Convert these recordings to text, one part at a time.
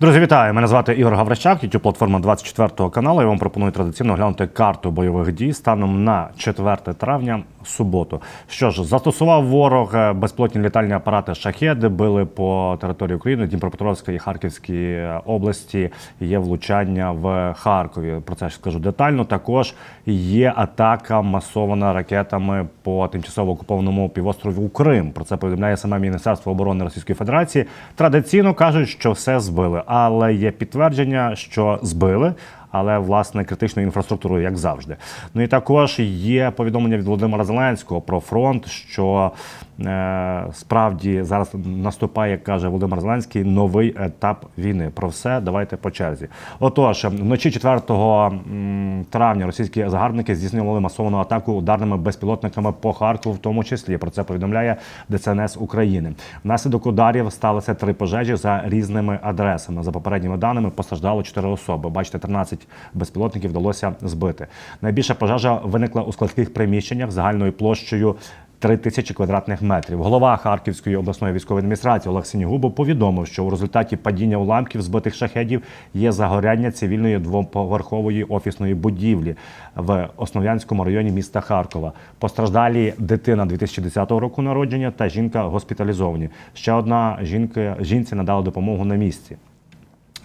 Друзі, вітаю! Мене звати Ігор Гаврищак, youtube платформа 24 каналу. Я вам пропоную традиційно оглянути карту бойових дій станом на 4 травня суботу. Що ж, застосував ворог е, безпілотні літальні апарати шахеди, били по території України, Дніпропетровської і Харківській області. Є влучання в Харкові. Про це ж скажу детально. Також є атака масована ракетами по тимчасово окупованому півострову Крим. Про це повідомляє саме Міністерство оборони Російської Федерації. Традиційно кажуть, що все збили, але є підтвердження, що збили. Але власне критичною інфраструктурою, як завжди. Ну і також є повідомлення від Володимира Зеленського про фронт, що справді зараз наступає, як каже Володимир Зеленський, новий етап війни. Про все давайте по черзі. Отож, вночі 4 травня російські загарбники здійснювали масовану атаку ударними безпілотниками по Харкову, в тому числі про це повідомляє ДСНС України. Внаслідок ударів сталося три пожежі за різними адресами. За попередніми даними постраждало 4 особи. Бачите, 13 безпілотників вдалося збити. Найбільша пожежа виникла у складських приміщеннях загальною площею. 3 тисячі квадратних метрів. Голова Харківської обласної військової адміністрації Олег Сінігубов повідомив, що у результаті падіння уламків збитих шахедів є загоряння цивільної двоповерхової офісної будівлі в Основ'янському районі міста Харкова. Постраждалі дитина 2010 року народження та жінка госпіталізовані. Ще одна жінка жінці надала допомогу на місці.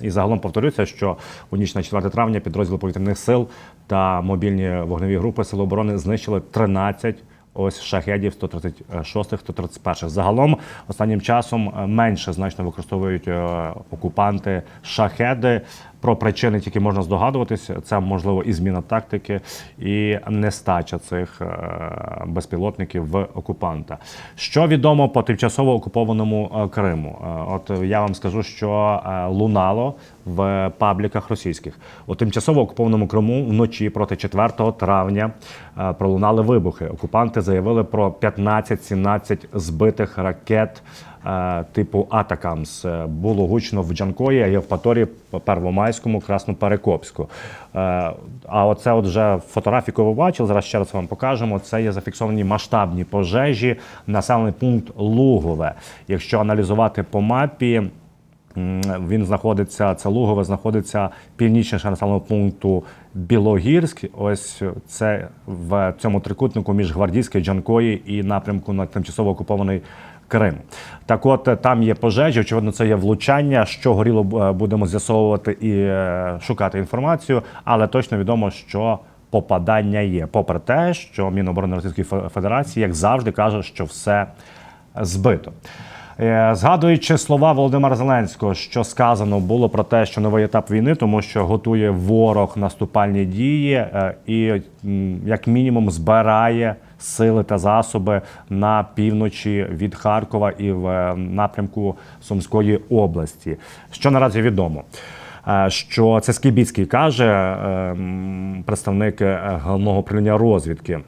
І загалом повторюся, що у ніч на 4 травня підрозділи повітряних сил та мобільні вогневі групи Сил оборони знищили 13 ось шахедів 136 131 Загалом останнім часом е, менше значно використовують е, окупанти шахеди. Про причини тільки можна здогадуватися. Це можливо і зміна тактики, і нестача цих е, безпілотників в окупанта. Що відомо по тимчасово окупованому Криму? От я вам скажу, що лунало в пабліках російських у тимчасово окупованому Криму вночі проти 4 травня е, пролунали вибухи. Окупанти заявили про 15-17 збитих ракет. е, Типу Атакамс Е, було гучно в Джанкої, Євпаторії, Первомайському, Красноперекопську. А оце от вже фотографії, яку ви бачили, зараз ще раз вам покажемо. Це є зафіксовані масштабні пожежі, населений пункт Лугове. Якщо аналізувати по мапі, Він знаходиться, це Лугове знаходиться північніше населеного пункту Білогірськ. Ось це в цьому трикутнику між Гвардійською, Джанкої і напрямку на тимчасово окупований Крим. Так от там є пожежі, очевидно, це є влучання. Що горіло, е, будемо з'ясовувати і е, шукати інформацію, але точно відомо, що попадання є. Попри те, що Міноборони Російської Федерації, як завжди, каже, що все збито. Е, Згадуючи слова Володимира Зеленського, що сказано було про те, що новий етап війни, тому що готує ворог наступальні дії е, і як мінімум збирає сили та засоби на півночі від Харкова і в е, напрямку Сумської області. Що наразі відомо? Що це Скібіцький каже, представник головного управління розвідки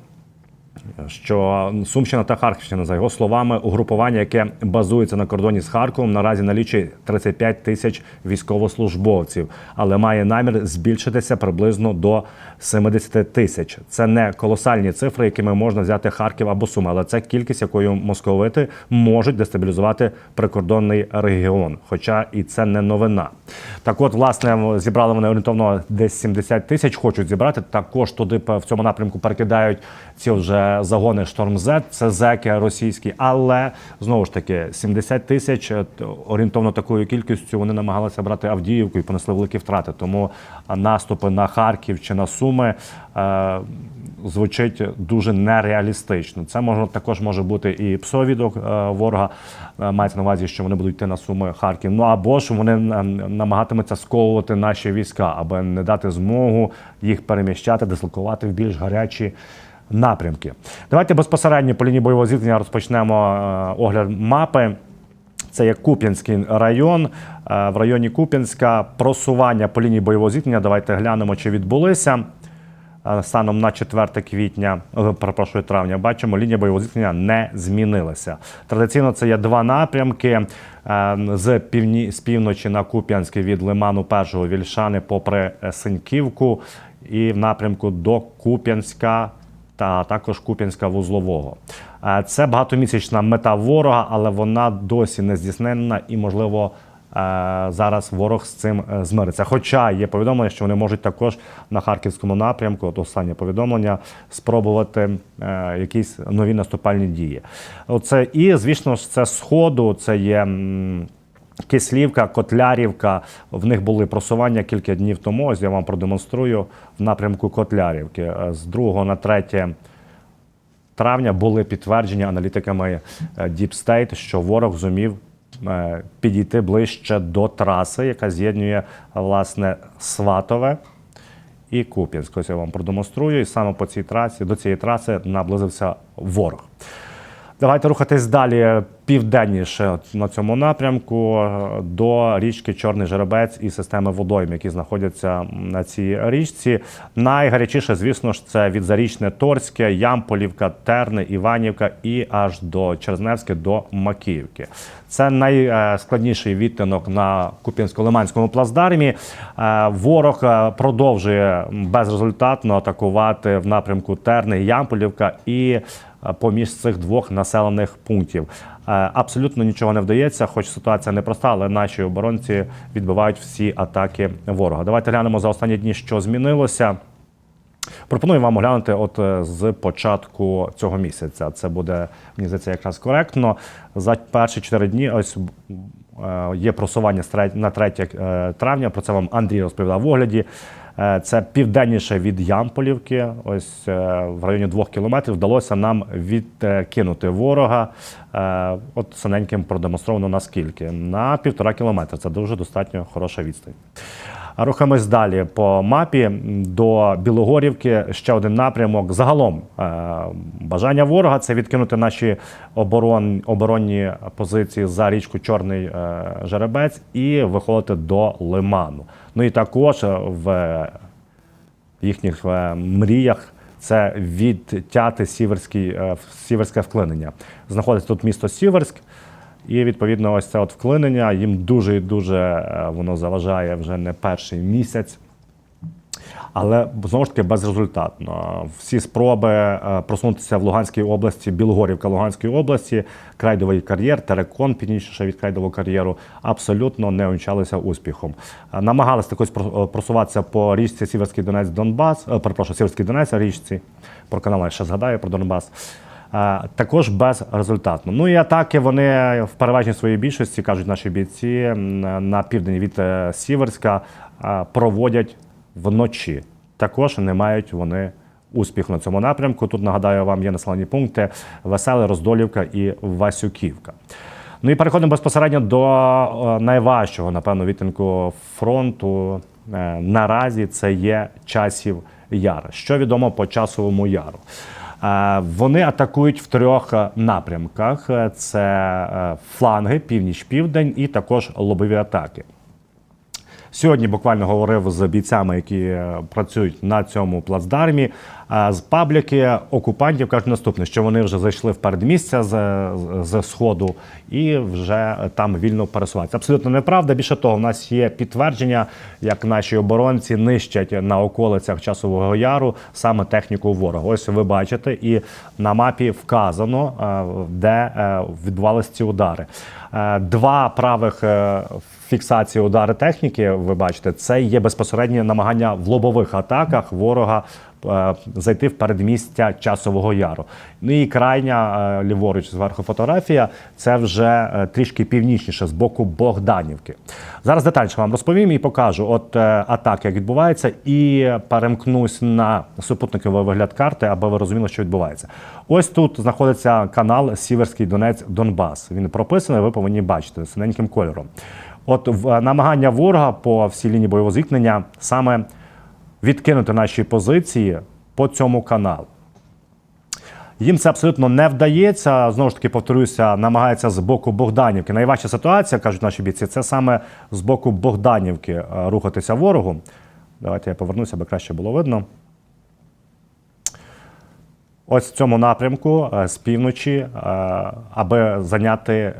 що Сумщина та Харківщина, за його словами, угрупування, яке базується на кордоні з Харковом, наразі налічує 35 тисяч військовослужбовців, але має намір збільшитися приблизно до 70 тисяч. Це не колосальні цифри, якими можна взяти Харків або Суми, але це кількість, якою московити можуть дестабілізувати прикордонний регіон. Хоча і це не новина. Так, от, власне, зібрали вони орієнтовно десь 70 тисяч, хочуть зібрати. Також туди в цьому напрямку перекидають ці вже загони Шторм З, це зеки російські, але знову ж таки 70 тисяч е, орієнтовно такою кількістю вони намагалися брати Авдіївку і понесли великі втрати. Тому наступи на Харків чи на Суми. Е, Звучить дуже нереалістично. Це може також може бути і псовідок е, ворога. Е, Мається на увазі, що вони будуть йти на суми Харків. Ну або ж вони намагатимуться сковувати наші війська, аби не дати змогу їх переміщати, дислокувати в більш гарячі напрямки. Давайте безпосередньо по лінії бойового зіткнення розпочнемо е, огляд мапи. Це є Куп'янський район. Е, В районі Куп'янська просування по лінії бойового зіткнення. Давайте глянемо, чи відбулися. Е, Станом на 4 квітня, перепрошую, травня, бачимо, лінія бойового зіткнення не змінилася. Традиційно це є два напрямки з півні з півночі на Куп'янський від лиману першого Вільшани, попри Синьківку, і в напрямку до Куп'янська та також Куп'янська вузлового. Е, Це багатомісячна мета ворога, але вона досі не здійснена і, можливо, зараз ворог з цим е, змириться. Хоча є повідомлення, що вони можуть також на харківському напрямку, от останнє повідомлення, спробувати е, якісь нові наступальні дії. Оце і звісно ж, це сходу, це є. Кислівка, Котлярівка. В них були просування кілька днів тому. Ось я вам продемонструю в напрямку Котлярівки. Е, З 2 на 3 травня були підтвердження аналітиками е, Deep State, що ворог зумів е, підійти ближче до траси, яка з'єднує власне Сватове і Куп'янськ. Ось я вам продемонструю. І саме по цій трасі, до цієї траси наблизився ворог. Давайте рухатись далі південніше на цьому напрямку до річки Чорний Жеребець і системи водойм, які знаходяться на цій річці. Найгарячіше, звісно ж, це від Зарічне Торське, Ямполівка, Терни, Іванівка і аж до Черзневське, до Макіївки. Це найскладніший відтинок на Куп'янсько-Лиманському плацдармі. Е, Ворог е, продовжує безрезультатно атакувати в напрямку Терни, Ямполівка і поміж цих двох населених пунктів. Е, Абсолютно нічого не вдається, хоч ситуація непроста, але наші оборонці відбивають всі атаки ворога. Давайте глянемо за останні дні, що змінилося. Пропоную вам оглянути от е, з початку цього місяця. Це буде, мені здається, якраз коректно. За перші чотири дні ось е, є просування на 3 е, травня. Про це вам Андрій розповідав в огляді. Е, Це південніше від Ямполівки. Ось е, в районі двох кілометрів вдалося нам відкинути ворога. Е, От синеньким продемонстровано наскільки на півтора кілометра. Це дуже достатньо хороша відстань. Рухаємось далі по мапі до Білогорівки. Ще один напрямок. Загалом е, бажання ворога це відкинути наші оборон, оборонні позиції за річку Чорний е, Жеребець і виходити до Лиману. Ну і також е, в їхніх мріях. Це відтяти сіверський, сіверське вклинення. Знаходиться тут місто Сіверськ, і відповідно, ось це от вклинення їм дуже і дуже е, воно заважає вже не перший місяць. Але знову ж таки безрезультатно. Всі спроби е, просунутися в Луганській області, Білогорівка Луганської області, крайдовий кар'єр, терекон північніше від крайдового кар'єру абсолютно не увінчалися успіхом. Е, Намагалися також про- просуватися по річці Сіверський Донець Донбас, перепрошую, Сіверський Донець річці. Про канал я ще згадаю про Донбас. Також безрезультатно. Ну і атаки вони в переважній своїй більшості, кажуть наші бійці, на південь від е, Сіверська проводять вночі. Також не мають вони успіху на цьому напрямку. Тут нагадаю вам є населені пункти Веселе, Роздолівка і Васюківка. Ну і переходимо безпосередньо до е, найважчого, напевно, відтинку фронту. Е, Наразі це є часів яр. Що відомо по часовому яру? Е, Вони атакують в трьох е, напрямках: Е, це фланги, північ-південь і також лобові атаки. Сьогодні буквально говорив з бійцями, які е, працюють на цьому плацдармі. Е, З пабліки окупантів кажуть наступне, що вони вже зайшли в передмістя з, з сходу і вже там вільно пересуваються. Абсолютно неправда. Більше того, в нас є підтвердження, як наші оборонці нищать на околицях часового яру саме техніку ворога. Ось ви бачите, і на мапі вказано, е, де відбувалися ці удари. Два правих фіксації удари техніки, ви бачите, це є безпосереднє намагання в лобових атаках ворога е, зайти в передмістя часового яру. Ну і крайня е, ліворуч зверху фотографія це вже е, трішки північніше з боку Богданівки. Зараз детальніше вам розповім і покажу от атаки, як відбуваються, і перемкнусь на супутниковий вигляд карти, аби ви розуміли, що відбувається. Ось тут знаходиться канал Сіверський Донець Донбас. Він прописаний, ви повинні бачити синеньким кольором. От е, намагання ворога по всій лінії бойового зіткнення саме відкинути наші позиції по цьому каналу. Їм це абсолютно не вдається. Знову ж таки, повторюся, намагаються з боку Богданівки. Найважча ситуація, кажуть наші бійці, це саме з боку Богданівки е, рухатися ворогу. Давайте я повернуся, аби краще було видно. Ось в цьому напрямку е, з півночі, аби зайняти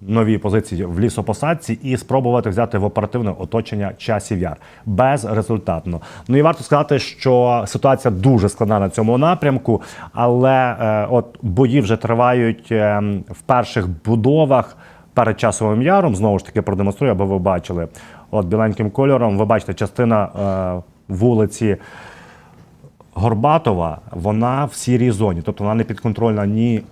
нові позиції в лісопосадці і спробувати взяти в оперативне оточення часів яр безрезультатно. Ну і варто сказати, що ситуація дуже складна на цьому напрямку, але е, от бої вже тривають е, в перших будовах. перед часовим яром. Знову ж таки продемонструю, аби ви бачили. От біленьким кольором, ви бачите, частина е, вулиці Горбатова, вона в сірій зоні, тобто вона не підконтрольна ні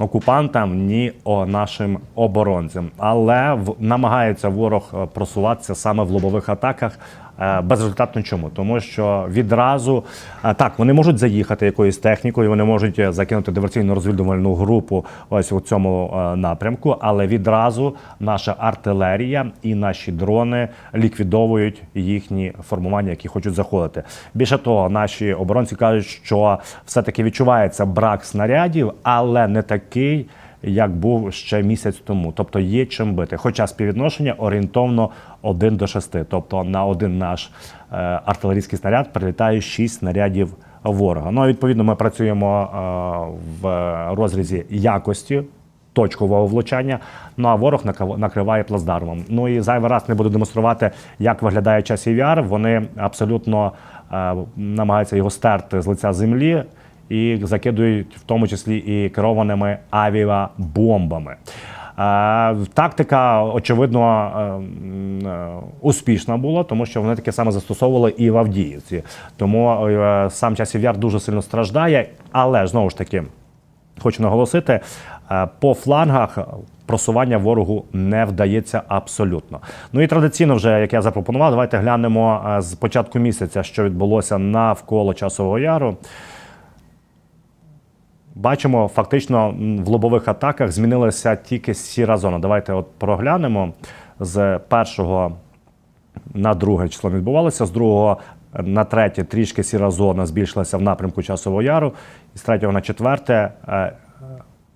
окупантам, ні о, нашим оборонцям. Але в, намагається ворог е, просуватися саме в лобових атаках. Е, Безрезультатно чому? Тому що відразу е, так вони можуть заїхати якоюсь технікою, вони можуть е, закинути диверсійно розвідувальну групу ось у цьому напрямку, але відразу наша артилерія і наші дрони ліквідовують їхні формування, які хочуть заходити. Більше того, наші оборонці кажуть, що все-таки відчувається брак снарядів, але не такий. Як був ще місяць тому, тобто є чим бити. Хоча співвідношення орієнтовно 1 до 6. Тобто на один наш е, артилерійський снаряд прилітає 6 снарядів ворога. Ну, відповідно, ми працюємо е, в розрізі якості точкового влучання. Ну а ворог накриває плацдармом. Ну і зайвий раз не буду демонструвати, як виглядає часів яр. Вони абсолютно е, намагаються його стерти з лиця землі і закидують в тому числі і керованими авіабомбами. Тактика, очевидно, е, е, успішна була, тому що вони таке саме застосовували і в Авдіївці. Тому е, сам часів яр дуже сильно страждає, але знову ж таки. Хочу наголосити, по флангах просування ворогу не вдається абсолютно. Ну і традиційно, вже як я запропонував, давайте глянемо з початку місяця, що відбулося навколо часового яру. Бачимо, фактично в лобових атаках змінилася тільки сіра зона. Давайте от проглянемо з першого на друге число відбувалося. З другого на третє трішки сіра зона збільшилася в напрямку часового яру. І з третього на четверте е,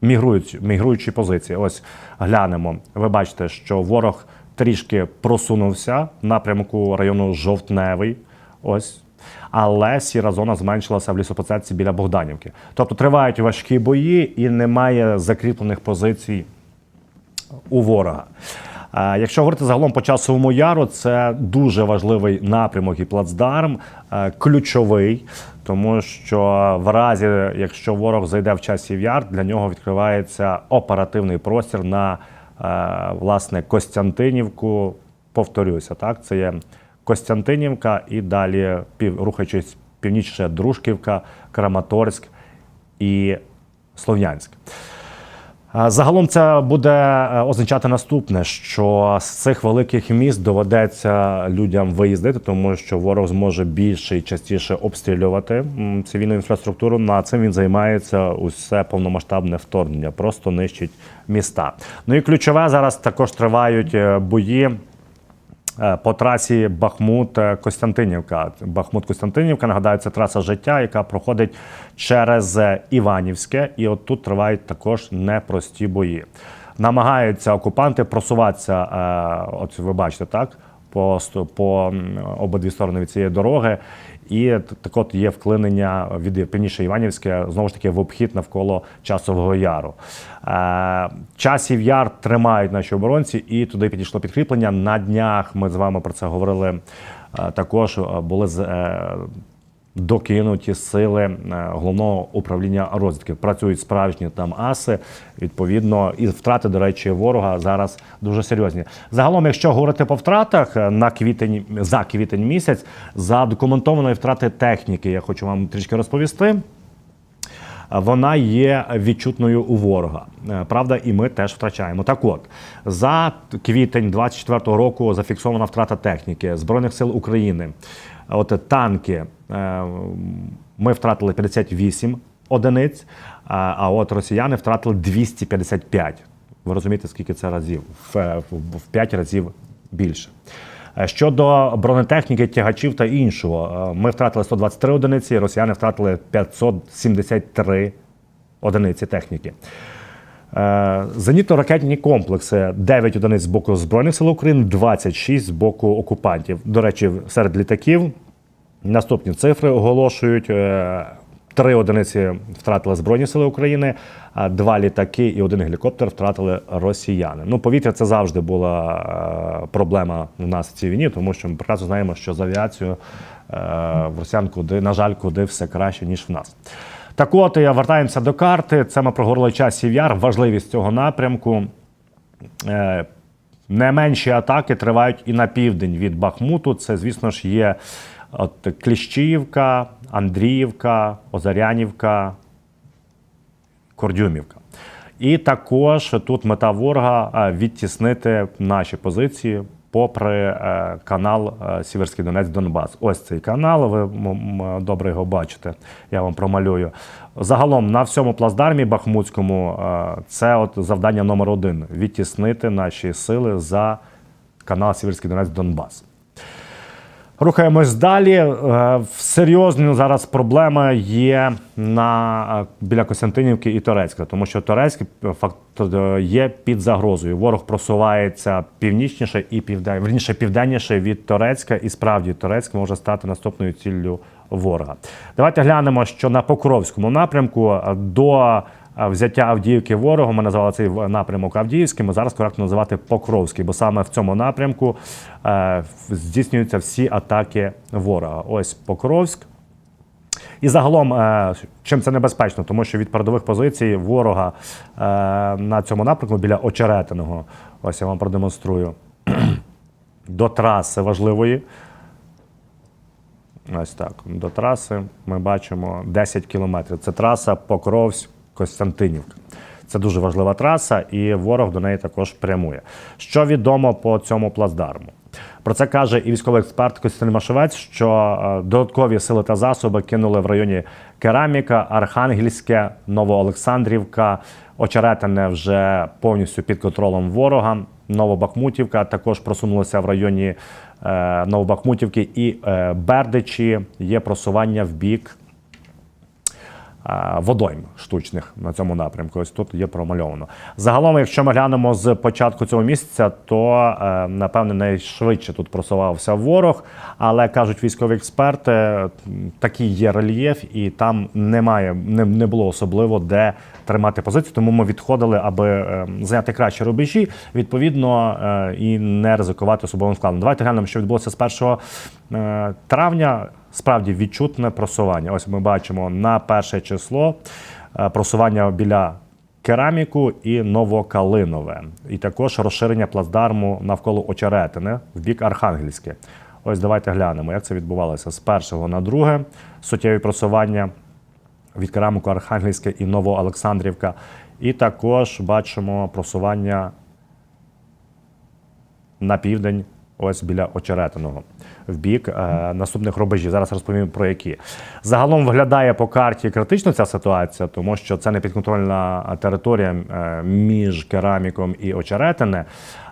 мігрують, мігруючі позиції. Ось глянемо. Ви бачите, що ворог трішки просунувся в напрямку району Жовтневий. Ось. Але сіра зона зменшилася в лісопосадці біля Богданівки. Тобто тривають важкі бої і немає закріплених позицій у ворога. Якщо говорити загалом по часовому яру, це дуже важливий напрямок і плацдарм, е, ключовий, тому що в разі, якщо ворог зайде в часів яр, для нього відкривається оперативний простір на е, власне Костянтинівку. Повторюся, так це є Костянтинівка і далі пів рухаючись північніше Дружківка, Краматорськ і Слов'янськ. Загалом це буде е, означати наступне, що з цих великих міст доведеться людям виїздити, тому що ворог зможе більше і частіше обстрілювати цивільну інфраструктуру. На цим він займається усе повномасштабне вторгнення, просто нищить міста. Ну і ключове зараз також тривають е, бої. Е, по трасі Бахмут-Костянтинівка. Бахмут-Костянтинівка, нагадаю, це траса життя, яка проходить через е, Іванівське, і от тут тривають також непрості бої. Намагаються окупанти просуватися, е, от ви бачите, так, по, по обидві сторони від цієї дороги. І так от є вклинення від півніше Іванівське, знову ж таки, в обхід навколо часового яру. Е, часів яр тримають наші оборонці, і туди підійшло підкріплення. На днях ми з вами про це говорили. е, також е, були Докинуті сили е, головного управління розвідки. Працюють справжні там аси. Відповідно, і втрати, до речі, ворога зараз дуже серйозні. Загалом, якщо говорити по втратах е, на квітень за квітень місяць, задокументованої втрати техніки, я хочу вам трішки розповісти. Вона є відчутною у ворога. Е, Правда, і ми теж втрачаємо. Так от, за квітень 24-го року зафіксована втрата техніки Збройних сил України. От танки е, ми втратили 58 одиниць, а от росіяни втратили 255. Ви розумієте, скільки це разів? В, в, в 5 разів більше. Е, Щодо бронетехніки, тягачів та іншого, е, ми втратили 123 одиниці, росіяни втратили 573 одиниці техніки. Е, Зенітно-ракетні комплекси 9 одиниць з боку Збройних сил України, 26 з боку окупантів. До речі, серед літаків наступні цифри оголошують. е, Три одиниці втратили Збройні Сили України, два літаки і один гелікоптер втратили росіяни. Ну, повітря це завжди була е, проблема в нас в цій війні, тому що ми прекрасно знаємо, що з авіацією в росіян куди, на жаль, куди все краще, ніж в нас. Так от, е, вертаємося до карти. Це ми проговорили часів яр, важливість цього напрямку. Е, Не менші атаки тривають і на південь від Бахмуту. Це, звісно ж, є от Кліщіївка, Андріївка, Озарянівка, Кордюмівка. І також тут мета ворога е, відтіснити наші позиції попри е, канал е, Сіверський Донець Донбас. Ось цей канал. Ви добре його бачите. Я вам промалюю. Загалом на всьому плацдармі Бахмутському е, це от завдання номер один відтіснити наші сили за канал Сіверський Донець Донбас. Рухаємось далі. Е, Серйозні зараз проблеми є на е, біля Костянтинівки і Торецька, тому що Торецьк е, є під загрозою. Ворог просувається північніше і південь, верніше південніше від Торецька, і справді Торецьк може стати наступною ціллю ворога. Давайте глянемо, що на Покровському напрямку до взяття Авдіївки ворогом. Ми назвали цей напрямок Авдіївським. Зараз коректно називати Покровський, бо саме в цьому напрямку е, здійснюються всі атаки ворога. Ось Покровськ. І загалом, е, чим це небезпечно, тому що від передових позицій ворога е, на цьому напрямку біля Очеретиного, ось я вам продемонструю, до траси важливої. Ось так. До траси ми бачимо 10 кілометрів. Це траса Покровськ-Костянтинівка. Це дуже важлива траса, і ворог до неї також прямує. Що відомо по цьому плацдарму? Про це каже і військовий експерт Костянтин Машевець, що е, додаткові сили та засоби кинули в районі Кераміка, Архангельське, Новоолександрівка, Очеретине вже повністю під контролем ворога. Новобахмутівка також просунулася в районі е, Новобахмутівки і е, Бердичі. Є просування в бік водойм штучних на цьому напрямку. Ось тут є промальовано. Загалом, якщо ми глянемо з початку цього місяця, то е, напевне найшвидше тут просувався ворог. Але кажуть військові експерти, такий є рельєф, і там немає, не, не було особливо де тримати позицію. Тому ми відходили, аби е, зайняти кращі рубежі, відповідно, е, і не ризикувати особовим складом. Давайте глянемо, що відбулося з 1 е, травня. Справді відчутне просування. Ось ми бачимо на перше число е, просування біля кераміку і Новокалинове, і також розширення плацдарму навколо Очеретини в бік Архангельське. Ось давайте глянемо, як це відбувалося з першого на друге. Суттєві просування від кераміку Архангельське і Новоолександрівка. І також бачимо просування на південь, ось біля Очеретиного, в бік е, наступних рубежів. Зараз розповім про які. Загалом виглядає по карті критично ця ситуація, тому що це не підконтрольна територія е, між кераміком і Очеретине.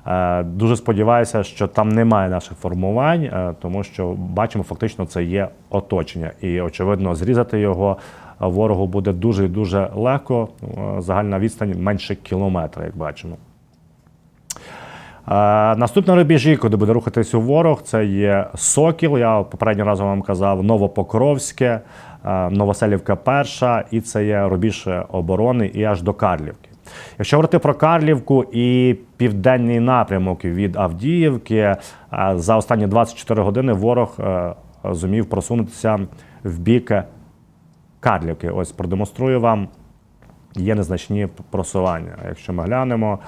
Е, дуже сподіваюся, що там немає наших формувань, е, тому що бачимо, фактично це є оточення, і очевидно, зрізати його. Ворогу буде дуже дуже легко. Загальна відстань менше кілометра, як бачимо. Е, Наступне рубежі, куди буде рухатись у ворог, це є Сокіл. Я попередньо разом вам казав, Новопокровське, е, Новоселівка Перша, і це є рубіж оборони і аж до Карлівки. Якщо говорити про Карлівку і південний напрямок від Авдіївки, е, за останні 24 години ворог зумів просунутися в бік Карлівки. Ось продемонструю вам. Є незначні просування. Якщо ми глянемо,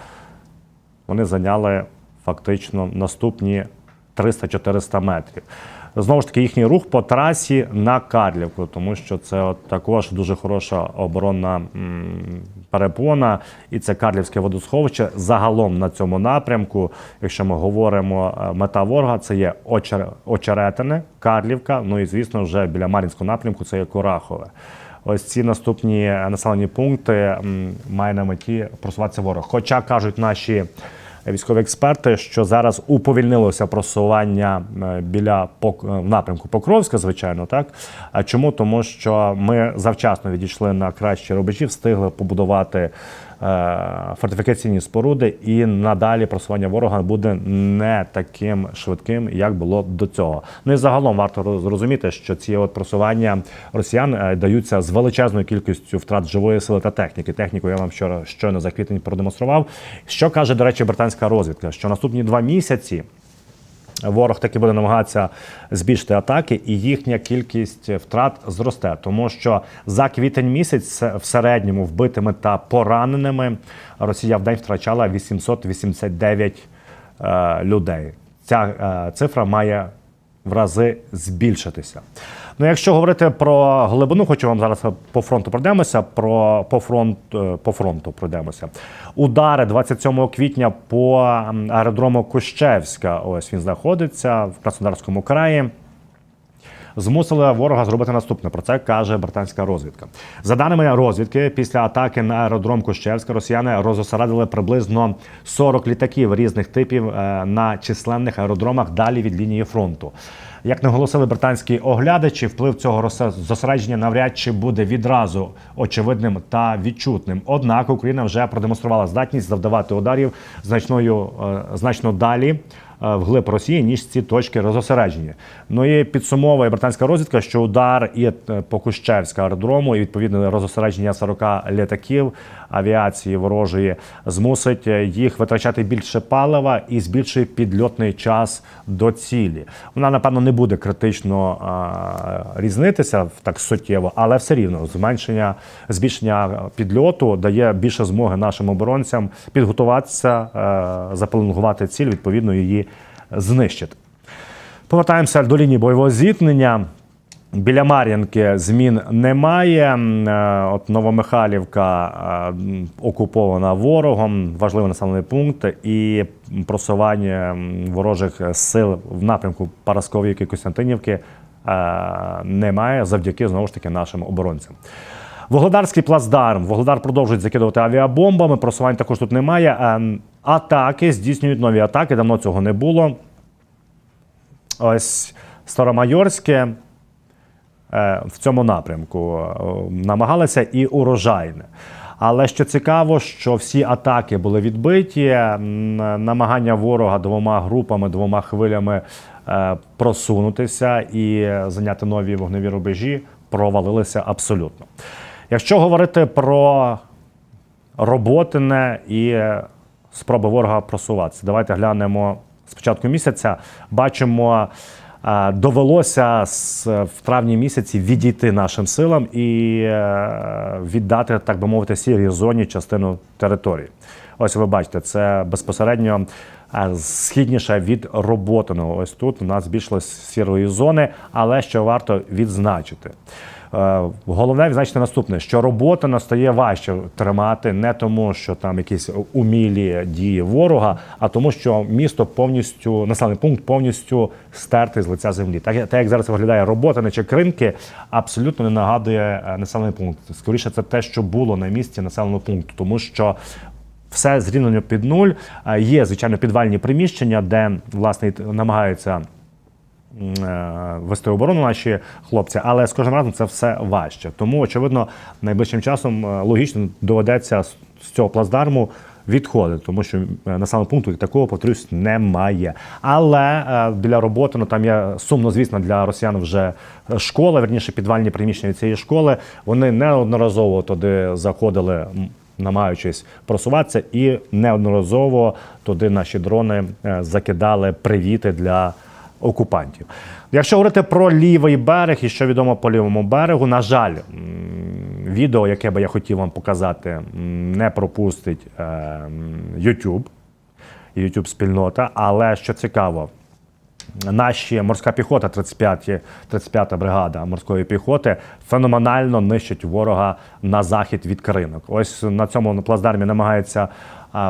вони зайняли фактично наступні 300-400 метрів. Знову ж таки, їхній рух по трасі на Карлівку, тому що це от також дуже хороша оборонна перепона, і це Карлівське водосховище. Загалом на цьому напрямку, якщо ми говоримо е, мета ворога, це є Очер... Очеретине, Карлівка. Ну і звісно, вже біля Мар'їнського напрямку це є Курахове. Ось ці наступні населені пункти має на меті просуватися ворог. Хоча кажуть наші військові експерти, що зараз уповільнилося просування е, біля е, напрямку Покровська, звичайно, так. А чому? Тому що ми завчасно відійшли на кращі рубежі, встигли побудувати фортифікаційні споруди, і надалі просування ворога буде не таким швидким, як було до цього. Ну і загалом варто зрозуміти, що ці от просування росіян е, даються з величезною кількістю втрат живої сили та техніки. Техніку я вам вчора щойно за квітень продемонстрував. Що каже, до речі, британська розвідка? Що наступні два місяці ворог таки буде намагатися збільшити атаки, і їхня кількість втрат зросте, тому що за квітень місяць в середньому вбитими та пораненими Росія в день втрачала 889 е, людей. Ця е, цифра має в рази збільшитися. Ну, якщо говорити про глибину, хочу вам зараз по фронту пройдемося. Про по фронт е, по фронту пройдемося. Удари 27 квітня по аеродрому Кущевська. Ось він знаходиться в Краснодарському краї. Змусили ворога зробити наступне. Про це каже британська розвідка. За даними розвідки, після атаки на аеродром Кущевська росіяни розосередили приблизно 40 літаків різних типів е, на численних аеродромах далі від лінії фронту. Як наголосили британські оглядачі, вплив цього зосередження навряд чи буде відразу очевидним та відчутним. Однак Україна вже продемонструвала здатність завдавати ударів значною е, значно далі. Е, Вглиб Росії ніж ці точки розосередження. Ну і підсумовує британська розвідка, що удар і е, по Кущевська аеродрому, і відповідне розосередження 40 літаків авіації ворожої змусить е, їх витрачати більше палива і збільшує підльотний час до цілі. Вона напевно не буде критично а, різнитися так суттєво, але все рівно зменшення збільшення підльоту дає більше змоги нашим оборонцям підготуватися, запеленгувати ціль, відповідно її знищити. Повертаємося до лінії бойового зіткнення. Біля Мар'їнки змін немає. Е, От Новомихайлівка е, окупована ворогом, важливий населений пункт, і просування ворожих сил в напрямку Парасков'ївки Костянтинівки е, немає завдяки знову ж таки нашим оборонцям. Вугледарський плацдарм. Вугледар продовжують закидувати авіабомбами. Просувань також тут немає. Атаки здійснюють нові атаки. Давно цього не було. Ось Старомайорське е, в цьому напрямку е, намагалися і урожайне. Але що цікаво, що всі атаки були відбиті, намагання ворога двома групами, двома хвилями е, просунутися і зайняти нові вогневі рубежі провалилися абсолютно. Якщо говорити про роботине і спроби ворога просуватися. Давайте глянемо з початку місяця. Бачимо, е, довелося в травні місяці відійти нашим силам і е, віддати, так би мовити, сірій зоні частину території. Ось ви бачите, це безпосередньо е, східніше від роботиного. Ось тут у нас збільшилось сірої зони, але що варто відзначити. Е, Головне відзначити наступне, що робота настає важче тримати не тому, що там якісь умілі дії ворога, а тому, що місто повністю населений пункт повністю стертий з лиця землі. Так, так як зараз виглядає робота чи кринки, абсолютно не нагадує е, населений пункт. Скоріше, це те, що було на місці населеного пункту, тому що. Все зрівнено під нуль. Е, Є, звичайно, підвальні приміщення, де власне намагаються вести оборону наші хлопці, але з кожним разом це все важче. Тому, очевидно, найближчим часом е, логічно доведеться з цього плацдарму відходити, тому що е, населеного пункту такого, повторюсь, немає. Але е, біля роботи ну там є сумно, звісно, для росіян вже е, школа, верніше підвальні приміщення цієї школи. Вони неодноразово туди заходили. Намагаючись просуватися, і неодноразово туди наші дрони е, закидали привіти для окупантів. Якщо говорити про лівий берег і що відомо по лівому берегу, на жаль, відео, яке би я хотів вам показати, не пропустить е, YouTube, YouTube спільнота. Але що цікаво, Наші морська піхота, 35 35-та бригада морської піхоти, феноменально нищить ворога на захід від кринок. Ось на цьому плацдармі намагається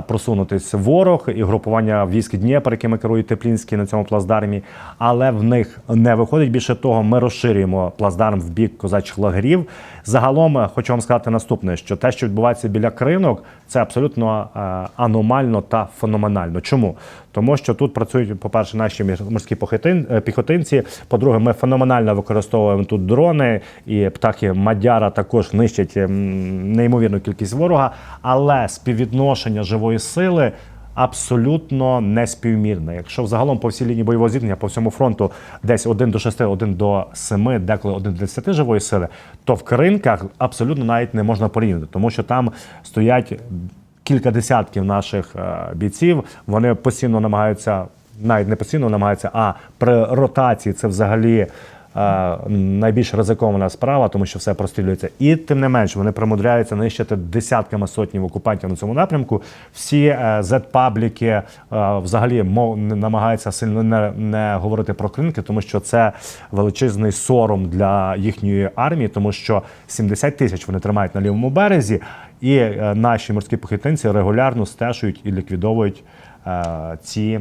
просунутись ворог і групування військ Дніпр, якими керує Теплінський на цьому плацдармі, але в них не виходить. Більше того, ми розширюємо плацдарм в бік козачих лагерів. Загалом е, хочу вам сказати наступне: що те, що відбувається біля кринок, це абсолютно е, аномально та феноменально. Чому? Тому що тут працюють, по-перше, наші морські е, піхотинці. По-друге, ми феноменально використовуємо тут дрони, і птахи Мадяра також нищать неймовірну кількість ворога. Але співвідношення живої сили. Абсолютно неспівмірне. Якщо взагалом по всій лінії бойового зіткнення, по всьому фронту десь 1 до 6, 1 до 7, деколи 1 до 10 живої сили, то в кринках абсолютно навіть не можна порівняти, тому що там стоять кілька десятків наших е, бійців. Вони постійно намагаються навіть не постійно намагаються, а при ротації це взагалі. Найбільш ризикована справа, тому що все прострілюється. І тим не менше вони примудряються нищити десятками сотнів окупантів на цьому напрямку. Всі е, зет-пабліки е, взагалі намагаються сильно не, не говорити про клинки, тому що це величезний сором для їхньої армії, тому що 70 тисяч вони тримають на лівому березі, і е, наші морські похитинці регулярно стежують і ліквідовують ці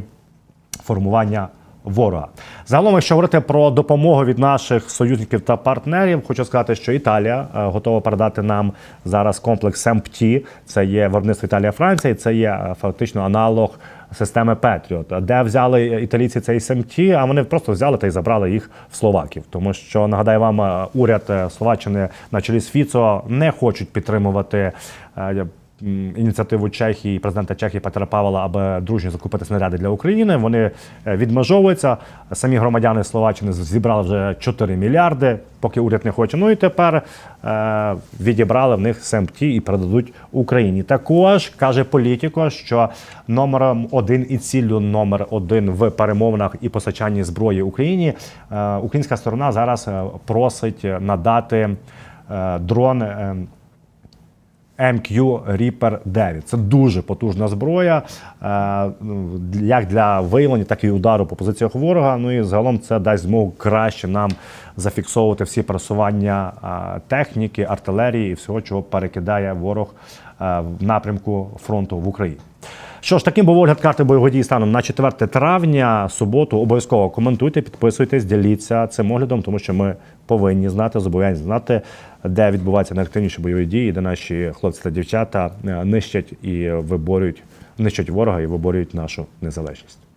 формування ворога. Загалом, якщо говорити про допомогу від наших союзників та партнерів, хочу сказати, що Італія е, готова передати нам зараз комплекс СМПТ. Це є виробництво Італія Франція, і це є е, фактично аналог системи Петріот. Де взяли італійці цей СМТ, а вони просто взяли та й забрали їх в словаків. Тому що нагадаю вам, е, уряд Словаччини на чолі з Фіцо не хочуть підтримувати. Ініціативу Чехії, президента Чехії Петра Павла, аби дружньо закупити снаряди для України. Вони е, відмежовуються. Самі громадяни Словаччини зібрали вже 4 мільярди, поки уряд не хоче. Ну і тепер е, відібрали в них СМТ і передадуть Україні. Також каже політико, що номером один і ціллю номер один в перемовинах і постачанні зброї Україні е, українська сторона зараз е, просить надати е, дрон. е, MQ Reaper 9. Це дуже потужна зброя, е, як для виявлення, так і удару по позиціях ворога. Ну і загалом це дасть змогу краще нам зафіксовувати всі пересування е, техніки, артилерії і всього, чого перекидає ворог е, в напрямку фронту в Україні. Що ж, таким був огляд карти бойових дій станом на 4 травня, суботу. Обов'язково коментуйте, підписуйтесь, діліться цим оглядом, тому що ми повинні знати, зобов'язані знати, де відбуваються найактивніші бойові дії, де наші хлопці та дівчата е, нищать і виборюють, нищать ворога і виборюють нашу незалежність.